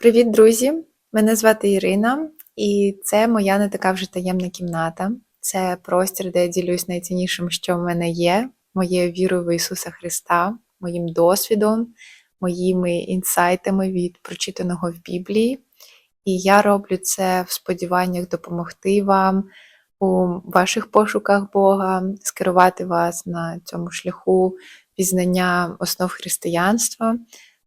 Привіт, друзі! Мене звати Ірина, і це моя не така вже таємна кімната. Це простір, де я ділюсь найціннішим, що в мене є, моєю вірою в Ісуса Христа, моїм досвідом, моїми інсайтами від прочитаного в Біблії. І я роблю це в сподіваннях допомогти вам у ваших пошуках Бога, скерувати вас на цьому шляху пізнання основ християнства.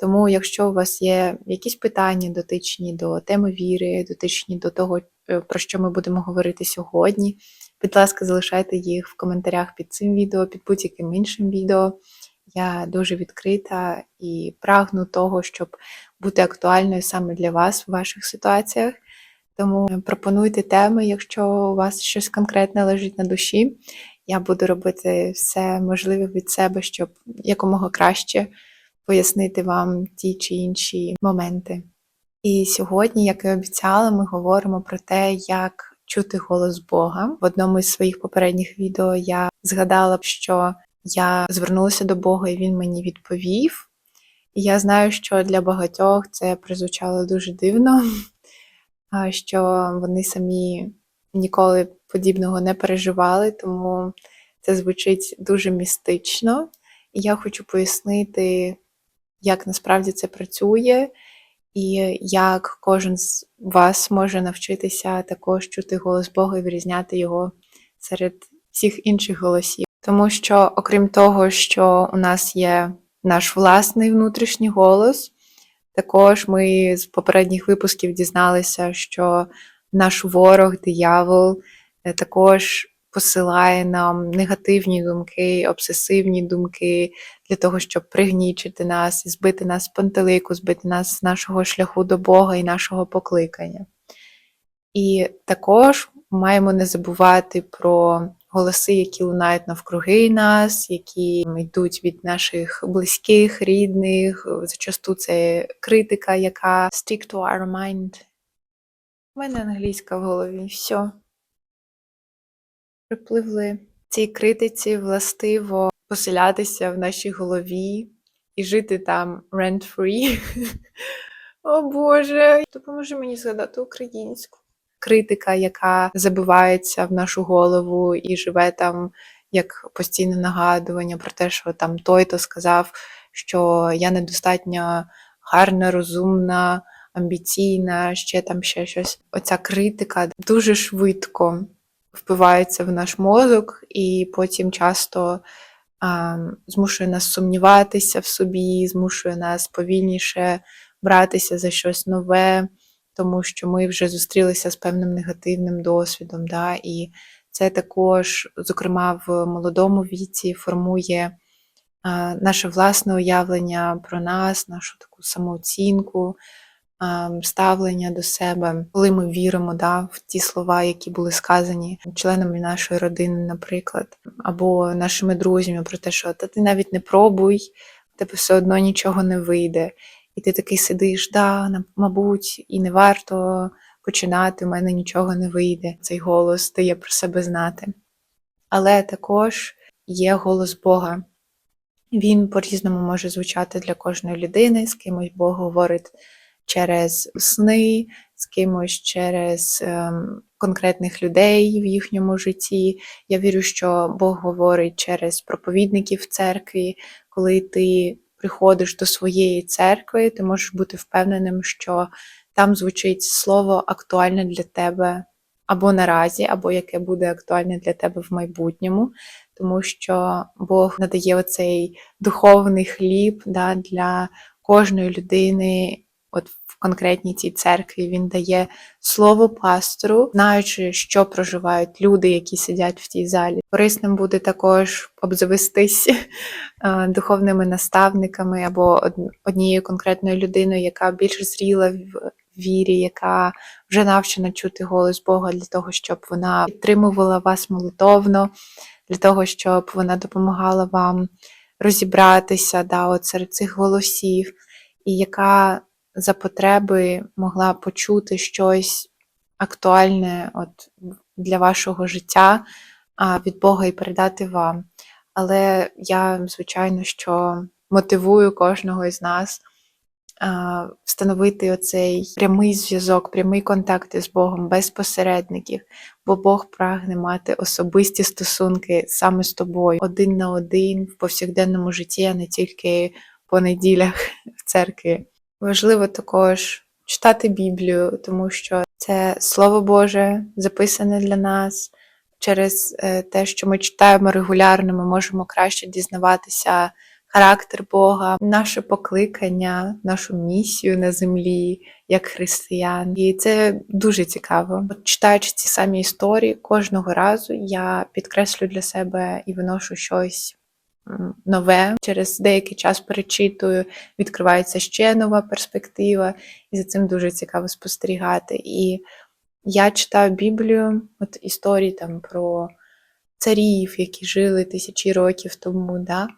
Тому, якщо у вас є якісь питання дотичні до теми віри, дотичні до того, е, про що ми будемо говорити сьогодні, будь ласка, залишайте їх в коментарях під цим відео, під будь-яким іншим відео. Я дуже відкрита і прагну того, щоб бути актуальною саме для вас в ваших ситуаціях. Тому пропонуйте теми, якщо у вас щось конкретне лежить на душі. Я буду робити все можливе від себе, щоб якомога краще пояснити вам ті чи інші моменти. І сьогодні, як і обіцяла, ми говоримо про те, як чути голос Бога. В одному із своїх попередніх відео я згадала що я звернулася до Бога, і він мені відповів. І я знаю, що для багатьох це прозвучало дуже дивно, що вони самі ніколи подібного не переживали, тому це звучить дуже містично. І я хочу пояснити, як насправді це працює, і як кожен з вас може навчитися також чути голос Бога і вирізняти його серед всіх інших голосів. Тому що, окрім того, що у нас є наш власний внутрішній голос, також ми з попередніх випусків дізналися, що наш ворог, диявол, е, також посилає нам негативні думки, обсесивні думки для того, щоб пригнічити нас, збити нас з пантелику, збити нас з нашого шляху до Бога і нашого покликання. І також маємо не забувати про голоси, які лунають навкруги нас, які йдуть від наших близьких, рідних. Зачасту це критика, яка stick to our mind. У мене англійська в голові, все. Припливли. Цій критиці властиво поселятися в нашій голові і жити там rent-free. О Боже, допоможи мені згадати українську. Критика, яка забивається в нашу голову і живе там як постійне нагадування про те, що там той-то сказав, що я недостатньо гарна, розумна, амбіційна, ще там ще щось. Оця критика дуже швидко впивається в наш мозок, і потім часто змушує нас сумніватися в собі, змушує нас повільніше братися за щось нове, тому що ми вже зустрілися з певним негативним досвідом. Да? І це також, зокрема, в молодому віці формує наше власне уявлення про нас, нашу таку самооцінку ставлення до себе, коли ми віримо да, в ті слова, які були сказані членами нашої родини, наприклад, або нашими друзями про те, що та ти навіть не пробуй, тебе все одно нічого не вийде. І ти такий сидиш, да, мабуть, і не варто починати, у мене нічого не вийде. Цей голос дає про себе знати. Але також є голос Бога. Він по-різному може звучати для кожної людини, з кимось Бог говорить через сни, з кимось через ем, конкретних людей в їхньому житті. Я вірю, що Бог говорить через проповідників церкві, коли ти приходиш до своєї церкви, ти можеш бути впевненим, що там звучить слово актуальне для тебе або наразі, або яке буде актуальне для тебе в майбутньому. Тому що Бог надає оцей духовний хліб да, для кожної людини, от конкретній цій церкві він дає слово пастору, знаючи, що проживають люди, які сидять в тій залі. Корисним буде також обзавестись е, духовними наставниками або однією конкретною людиною, яка більш зріла в вірі, яка вже навчена чути голос Бога для того, щоб вона підтримувала вас молитовно, для того, щоб вона допомагала вам розібратися да, от серед цих голосів, і яка за потреби могла почути щось актуальне от, для вашого життя від Бога і передати вам. Але я, звичайно, що мотивую кожного із нас встановити оцей прямий зв'язок, прямий контакт із Богом без посередників, бо Бог прагне мати особисті стосунки саме з тобою, один на один в повсякденному житті, а не тільки по неділях в церкві. Важливо також читати Біблію, тому що це Слово Боже записане для нас. Через е, те, що ми читаємо регулярно, ми можемо краще дізнаватися характер Бога, наше покликання, нашу місію на землі як християн. І це дуже цікаво. От читаючи ці самі історії, кожного разу я підкреслю для себе і виношу щось нове. Через деякий час перечитую, відкривається ще нова перспектива, і за цим дуже цікаво спостерігати. І я читаю Біблію, от історії там про царів, які жили тисячі років тому, да?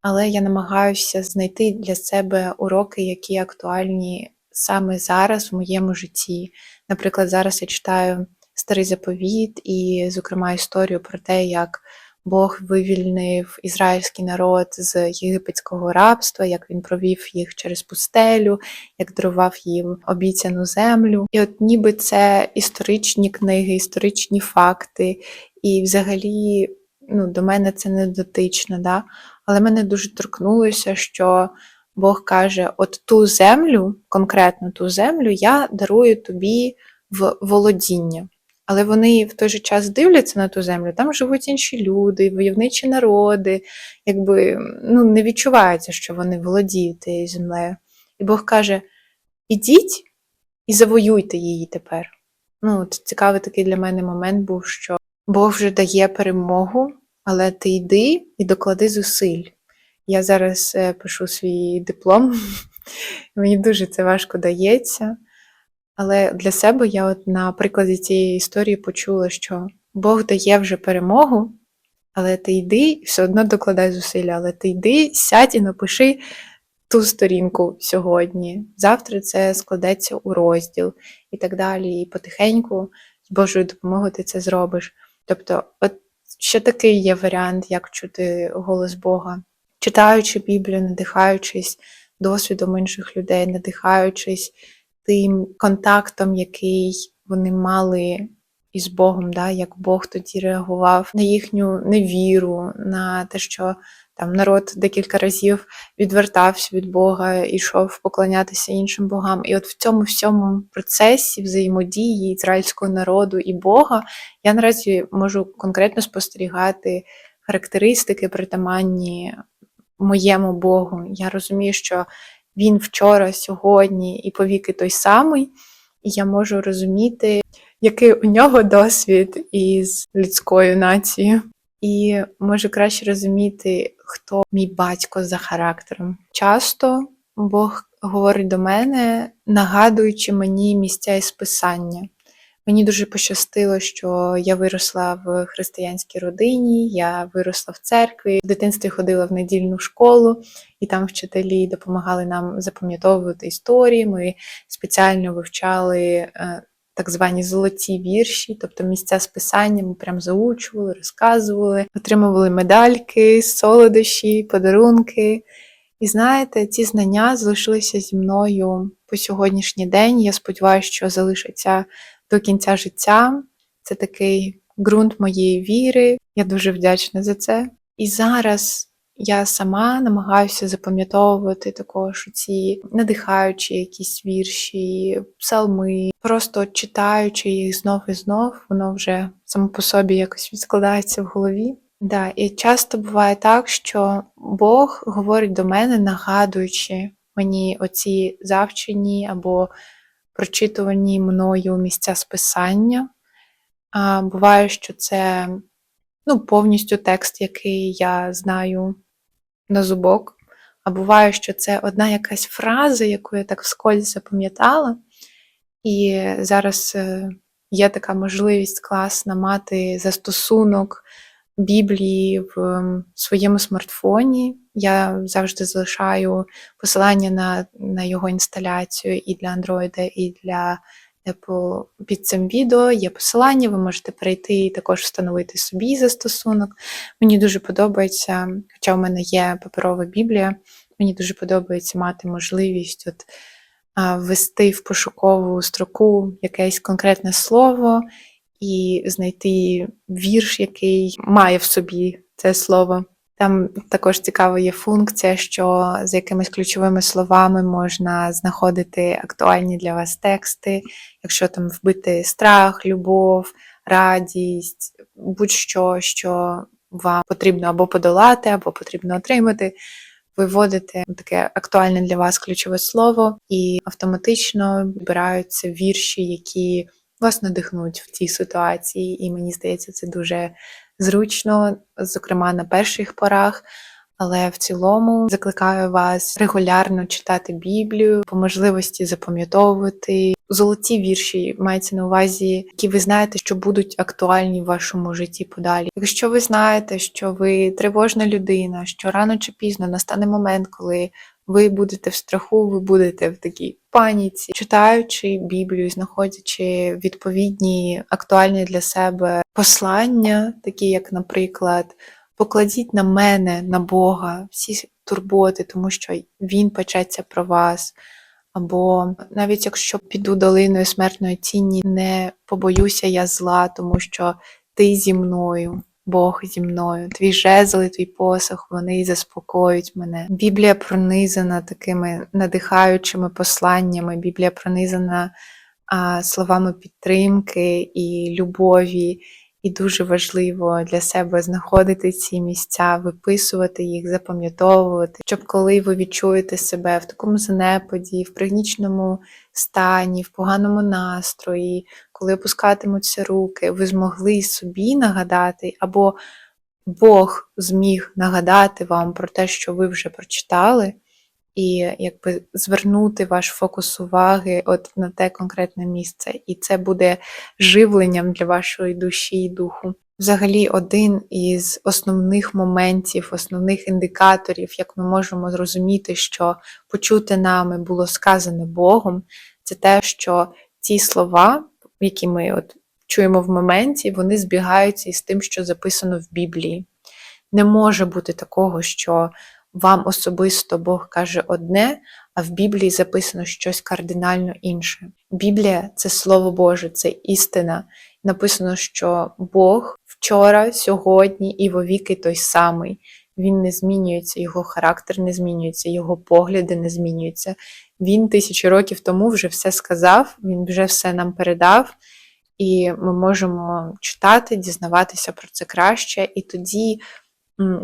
але я намагаюся знайти для себе уроки, які актуальні саме зараз в моєму житті. Наприклад, зараз я читаю старий заповіт і, зокрема, історію про те, як Бог вивільнив ізраїльський народ з єгипетського рабства, як він провів їх через пустелю, як дарував їм обіцяну землю. І от ніби це історичні книги, історичні факти, і взагалі ну, до мене це не дотично. Да? Але мене дуже торкнулося, що Бог каже: от ту землю, конкретно ту землю, я дарую тобі в володіння. Але вони в той же час дивляться на ту землю, там живуть інші люди, войовничі народи, якби ну, не відчувається, що вони володіють тією землею. І Бог каже: ідіть і завоюйте її тепер. Ну, от Цікавий такий для мене момент був, що Бог вже дає перемогу, але ти йди і доклади зусиль. Я зараз е, пишу свій диплом, мені дуже це важко дається. Але для себе я от на прикладі цієї історії почула, що Бог дає вже перемогу, але ти йди і все одно докладай зусилля, але ти йди, сядь і напиши ту сторінку сьогодні. Завтра це складеться у розділ і так далі. І потихеньку, з Божою допомогою, ти це зробиш. Тобто, от ще такий є варіант, як чути голос Бога, читаючи Біблію, надихаючись досвідом інших людей, надихаючись тим контактом, який вони мали із Богом, да, як Бог тоді реагував на їхню невіру, на те, що там народ декілька разів відвертався від Бога, ішов поклонятися іншим богам. І от в цьому всьому процесі взаємодії ізраїльського народу і Бога я наразі можу конкретно спостерігати характеристики, притаманні моєму Богу. Я розумію, що він вчора, сьогодні і повіки той самий, і я можу розуміти, який у нього досвід із людською нацією, і можу краще розуміти, хто мій батько за характером. Часто Бог говорить до мене, нагадуючи мені місця із писання. Мені дуже пощастило, що я виросла в християнській родині, я виросла в церкві, в дитинстві ходила в недільну школу, і там вчителі допомагали нам запам'ятовувати історії. Ми спеціально вивчали е, так звані золоті вірші, тобто місця списання, ми прям заучували, розказували, отримували медальки, солодощі, подарунки. І знаєте, ці знання залишилися зі мною по сьогоднішній день. Я сподіваюся, що залишаться до кінця життя. Це такий ґрунт моєї віри. Я дуже вдячна за це. І зараз я сама намагаюся запам'ятовувати також ці надихаючі якісь вірші, псалми, просто читаючи їх знов і знов, воно вже само по собі якось відскладається в голові. Да, І часто буває так, що Бог говорить до мене, нагадуючи мені оці завчені або прочитувані мною місця списання. Буває, що це ну, повністю текст, який я знаю на зубок. А буває, що це одна якась фраза, яку я так вскользь запам'ятала. І зараз е, є така можливість класна мати застосунок Біблії в своєму смартфоні. Я завжди залишаю посилання на на його інсталяцію і для Android, і для Apple під цим відео. Є посилання, ви можете перейти і також встановити собі застосунок. Мені дуже подобається, хоча у мене є паперова біблія, мені дуже подобається мати можливість от ввести в пошукову строку якесь конкретне слово і знайти вірш, який має в собі це слово. Там також цікава є функція, що з якимись ключовими словами можна знаходити актуальні для вас тексти, якщо там вбити страх, любов, радість, будь-що, що вам потрібно або подолати, або потрібно отримати. Ви вводите таке актуальне для вас ключове слово, і автоматично збираються вірші, які вас надихнуть в цій ситуації. І мені здається, це дуже зручно, зокрема на перших порах. Але в цілому закликаю вас регулярно читати Біблію, по можливості запам'ятовувати золоті вірші, мається на увазі, які ви знаєте, що будуть актуальні в вашому житті подалі. Якщо ви знаєте, що ви тривожна людина, що рано чи пізно настане момент, коли ви будете в страху, ви будете в такій паніці, читаючи Біблію, знаходячи відповідні актуальні для себе послання, такі як, наприклад, покладіть на мене, на Бога, всі турботи, тому що Він печеться про вас. Або навіть якщо піду долиною смертної тіні, не побоюся я зла, тому що ти зі мною. Бог зі мною, твій жезл і твій посох, вони заспокоюють мене. Біблія пронизана такими надихаючими посланнями, Біблія пронизана а, словами підтримки і любові, і дуже важливо для себе знаходити ці місця, виписувати їх, запам'ятовувати, щоб коли ви відчуєте себе в такому занепаді, в пригнічному стані, в поганому настрої, коли опускатимуться руки, ви змогли собі нагадати, або Бог зміг нагадати вам про те, що ви вже прочитали, і якби звернути ваш фокус уваги от на те конкретне місце. І це буде живленням для вашої душі і духу. Взагалі, один із основних моментів, основних індикаторів, як ми можемо зрозуміти, що почути нами було сказане Богом, це те, що ці слова, які ми от чуємо в моменті, вони збігаються із тим, що записано в Біблії. Не може бути такого, що вам особисто Бог каже одне, а в Біблії записано щось кардинально інше. Біблія це Слово Боже, це істина. Написано, що Бог вчора, сьогодні і вовіки той самий. Він не змінюється, його характер не змінюється, його погляди не змінюються. Він тисячі років тому вже все сказав, він вже все нам передав, і ми можемо читати, дізнаватися про це краще, і тоді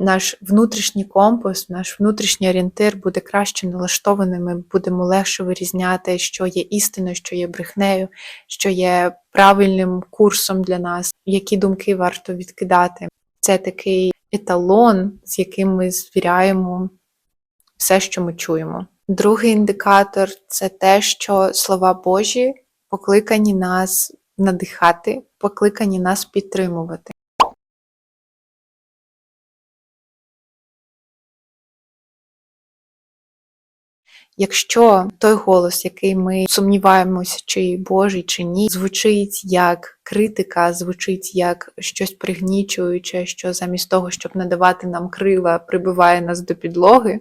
наш внутрішній компас, наш внутрішній орієнтир буде краще налаштований, ми будемо легше вирізняти, що є істиною, що є брехнею, що є правильним курсом для нас, які думки варто відкидати. Це такий еталон, з яким ми звіряємо все, що ми чуємо. Другий індикатор це те, що слова Божі покликані нас надихати, покликані нас підтримувати. Якщо той голос, який ми сумніваємося, чи Божий, чи ні, звучить як критика, звучить як щось пригнічуюче, що замість того, щоб надавати нам крила, прибиває нас до підлоги,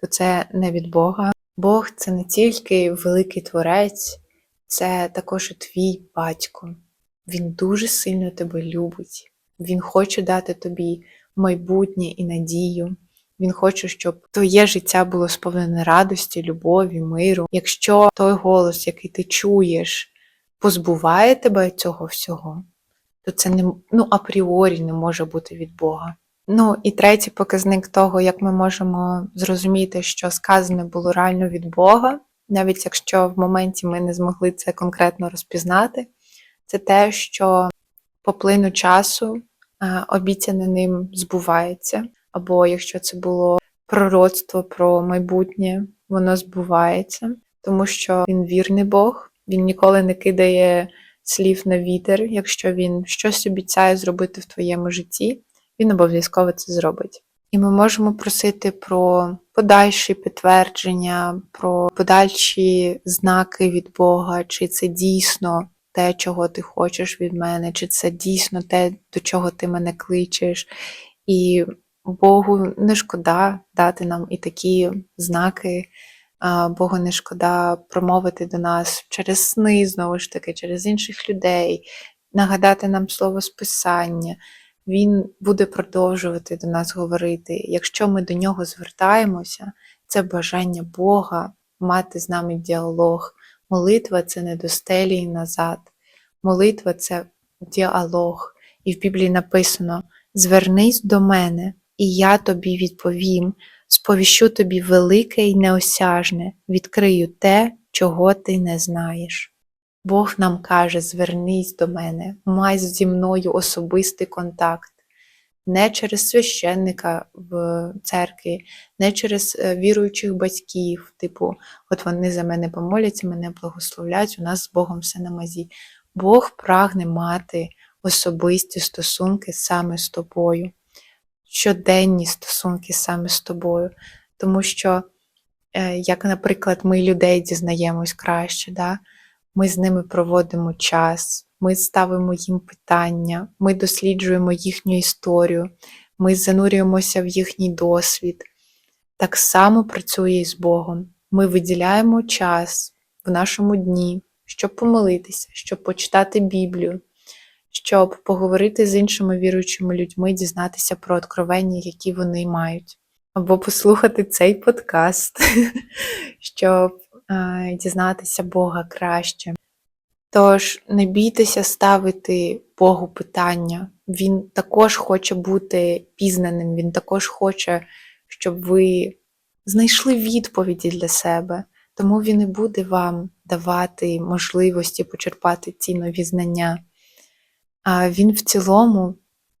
то це не від Бога. Бог це не тільки великий творець, це також і твій батько. Він дуже сильно тебе любить. Він хоче дати тобі майбутнє і надію. Він хоче, щоб твоє життя було сповнене радості, любові, миру. Якщо той голос, який ти чуєш, позбуває тебе цього всього, то це не ну, апріорі не може бути від Бога. Ну і третій показник того, як ми можемо зрозуміти, що сказане було реально від Бога, навіть якщо в моменті ми не змогли це конкретно розпізнати, це те, що по плину часу обіцяне ним збувається або якщо це було пророцтво про майбутнє, воно збувається, тому що він вірний Бог, він ніколи не кидає слів на вітер. Якщо він щось обіцяє зробити в твоєму житті, він обов'язково це зробить. І ми можемо просити про подальші підтвердження, про подальші знаки від Бога, чи це дійсно те, чого ти хочеш від мене, чи це дійсно те, до чого ти мене кличеш. І Богу не шкода дати нам і такі знаки, Богу не шкода промовити до нас через сни, знову ж таки, через інших людей, нагадати нам слово списання. Він буде продовжувати до нас говорити. Якщо ми до нього звертаємося, це бажання Бога мати з нами діалог. Молитва це не до стелі і назад. Молитва це діалог. І в Біблії написано: Звернись до мене, і я тобі відповім, сповіщу тобі велике і неосяжне, відкрию те, чого ти не знаєш. Бог нам каже: звернись до мене, май зі мною особистий контакт. Не через священника в церкві, не через е, віруючих батьків, типу, от вони за мене помоляться, мене благословлять, у нас з Богом все на мазі. Бог прагне мати особисті стосунки саме з тобою, щоденні стосунки саме з тобою. Тому що, е, як, наприклад, ми людей дізнаємось краще, да? ми з ними проводимо час, ми ставимо їм питання, ми досліджуємо їхню історію, ми занурюємося в їхній досвід. Так само працює і з Богом. Ми виділяємо час в нашому дні, щоб помолитися, щоб почитати Біблію, щоб поговорити з іншими віруючими людьми, дізнатися про откровення, які вони мають, або послухати цей подкаст, щоб дізнатися Бога краще. Тож не бійтеся ставити Богу питання. Він також хоче бути пізнаним, він також хоче, щоб ви знайшли відповіді для себе. Тому він і буде вам давати можливості почерпати ці нові знання. Він в цілому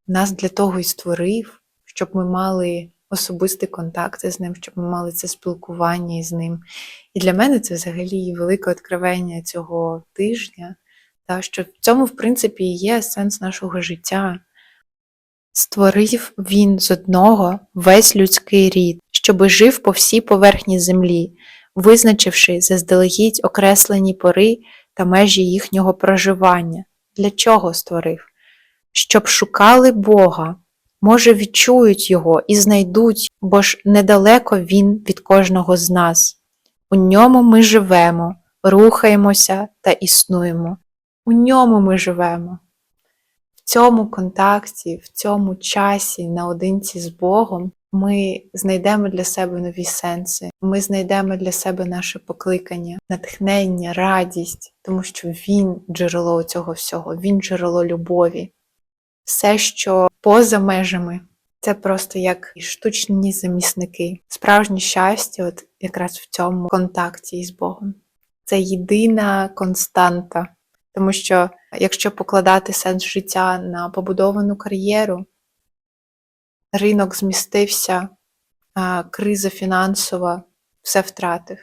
нас для того і створив, щоб ми мали особисті контакти з ним, щоб ми мали це спілкування із ним. І для мене це взагалі велике відкривання цього тижня, та, що в цьому, в принципі, і є сенс нашого життя. Створив він з одного весь людський рід, щоби жив по всій поверхні землі, визначивши заздалегідь окреслені пори та межі їхнього проживання. Для чого створив? Щоб шукали Бога, може, відчують Його і знайдуть, бо ж недалеко Він від кожного з нас. У ньому ми живемо, рухаємося та існуємо. У ньому ми живемо. В цьому контакті, в цьому часі наодинці з Богом ми знайдемо для себе нові сенси, ми знайдемо для себе наше покликання, натхнення, радість, тому що Він джерело цього всього, Він джерело любові. Все, що поза межами, це просто як штучні замісники. Справжнє щастя, от якраз в цьому контакті із Богом. Це єдина константа. Тому що якщо покладати сенс життя на побудовану кар'єру, ринок змістився, криза фінансова все втратив.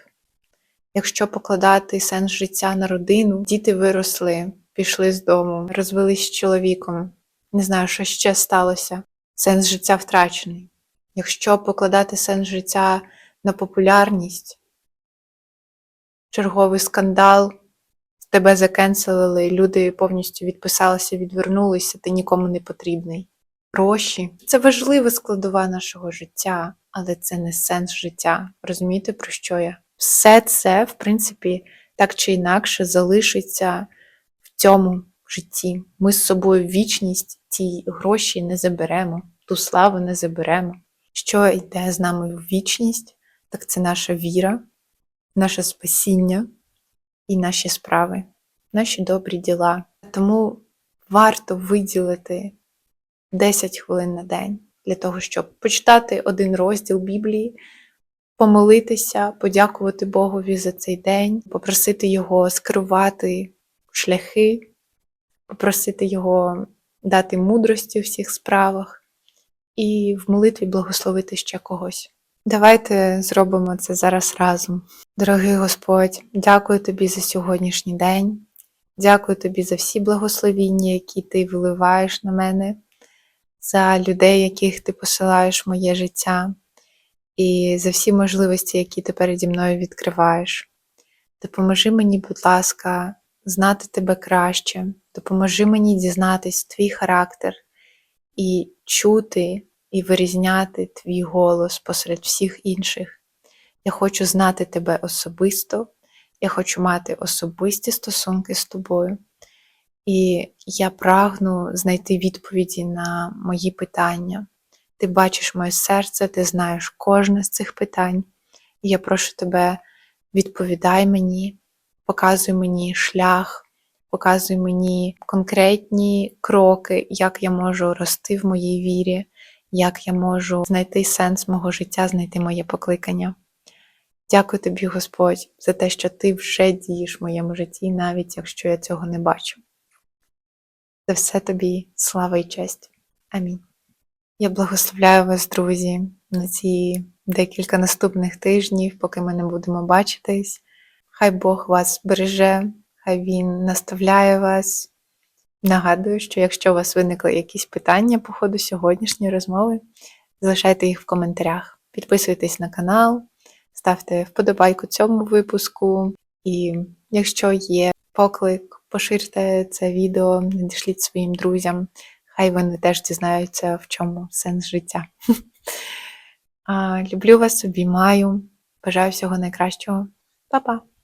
Якщо покладати сенс життя на родину, діти виросли, пішли з дому, розвелись з чоловіком, не знаю, що ще сталося. Сенс життя втрачений. Якщо покладати сенс життя на популярність, черговий скандал, тебе закенселили, люди повністю відписалися, відвернулися, ти нікому не потрібний. Гроші це важлива складова нашого життя, але це не сенс життя. Розумієте, про що я? Все це, в принципі, так чи інакше залишиться в цьому житті. Ми з собою вічність ті гроші не заберемо, ту славу не заберемо. Що йде з нами в вічність, так це наша віра, наше спасіння і наші справи, наші добрі діла. Тому варто виділити 10 хвилин на день для того, щоб почитати один розділ Біблії, помолитися, подякувати Богові за цей день, попросити Його скерувати шляхи, попросити Його дати мудрості у всіх справах і в молитві благословити ще когось. Давайте зробимо це зараз разом. Дорогий Господь, дякую тобі за сьогоднішній день. Дякую тобі за всі благословіння, які ти виливаєш на мене, за людей, яких ти посилаєш в моє життя, і за всі можливості, які ти переді мною відкриваєш. Допоможи мені, будь ласка, знати тебе краще, допоможи мені дізнатись твій характер і чути і вирізняти твій голос посеред всіх інших. Я хочу знати тебе особисто, я хочу мати особисті стосунки з тобою. І я прагну знайти відповіді на мої питання. Ти бачиш моє серце, ти знаєш кожне з цих питань. І я прошу тебе, відповідай мені, показуй мені шлях, показуй мені конкретні кроки, як я можу рости в моїй вірі, як я можу знайти сенс мого життя, знайти моє покликання. Дякую тобі, Господь, за те, що ти вже дієш в моєму житті, навіть якщо я цього не бачу. За все тобі слава і честь. Амінь. Я благословляю вас, друзі, на ці декілька наступних тижнів, поки ми не будемо бачитись. Хай Бог вас береже, хай Він наставляє вас. Нагадую, що якщо у вас виникли якісь питання по ходу сьогоднішньої розмови, залишайте їх в коментарях. Підписуйтесь на канал, ставте вподобайку цьому випуску. І якщо є поклик, поширте це відео, надішліть своїм друзям. Хай вони теж дізнаються, в чому сенс життя. Люблю вас, обіймаю. Бажаю всього найкращого. Па-па!